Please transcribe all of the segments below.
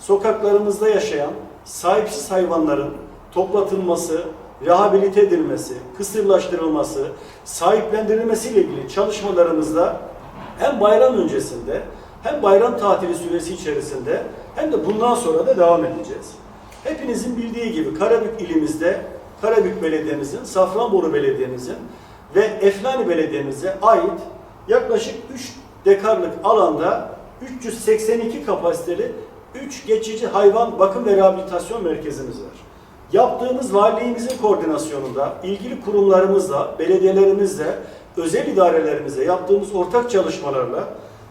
sokaklarımızda yaşayan sahipsiz hayvanların toplatılması, rehabilite edilmesi, kısırlaştırılması, sahiplendirilmesiyle ilgili çalışmalarımızda hem bayram öncesinde hem bayram tatili süresi içerisinde hem de bundan sonra da devam edeceğiz. Hepinizin bildiği gibi Karabük ilimizde Karabük Belediye'mizin, Safranbolu Belediye'mizin ve Eflani Belediye'mize ait yaklaşık 3 dekarlık alanda 382 kapasiteli 3 geçici hayvan bakım ve rehabilitasyon merkezimiz var. Yaptığımız valiliğimizin koordinasyonunda ilgili kurumlarımızla, belediyelerimizle, özel idarelerimizle yaptığımız ortak çalışmalarla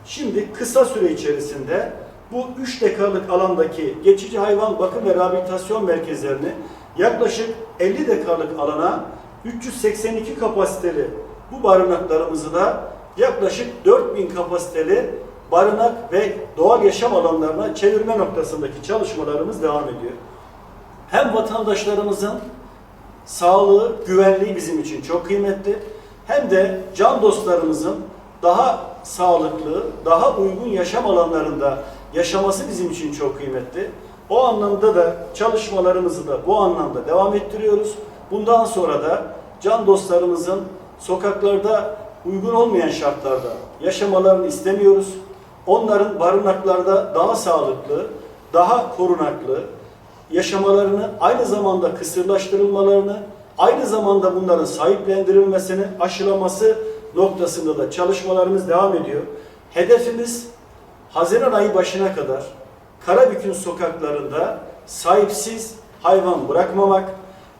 şimdi kısa süre içerisinde bu 3 dekarlık alandaki geçici hayvan bakım ve rehabilitasyon merkezlerini yaklaşık 50 dekarlık alana 382 kapasiteli bu barınaklarımızı da yaklaşık 4000 kapasiteli barınak ve doğal yaşam alanlarına çevirme noktasındaki çalışmalarımız devam ediyor. Hem vatandaşlarımızın sağlığı, güvenliği bizim için çok kıymetli. Hem de can dostlarımızın daha sağlıklı, daha uygun yaşam alanlarında yaşaması bizim için çok kıymetli. O anlamda da çalışmalarımızı da bu anlamda devam ettiriyoruz. Bundan sonra da can dostlarımızın sokaklarda uygun olmayan şartlarda yaşamalarını istemiyoruz. Onların barınaklarda daha sağlıklı, daha korunaklı, yaşamalarını, aynı zamanda kısırlaştırılmalarını, aynı zamanda bunların sahiplendirilmesini, aşılaması noktasında da çalışmalarımız devam ediyor. Hedefimiz Haziran ayı başına kadar Karabük'ün sokaklarında sahipsiz hayvan bırakmamak,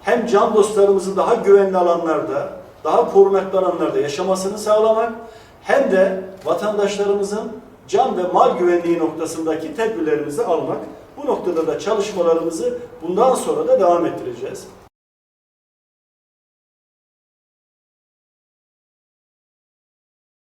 hem can dostlarımızın daha güvenli alanlarda, daha korunaklı alanlarda yaşamasını sağlamak, hem de vatandaşlarımızın can ve mal güvenliği noktasındaki tedbirlerimizi almak. Bu noktada da çalışmalarımızı bundan sonra da devam ettireceğiz.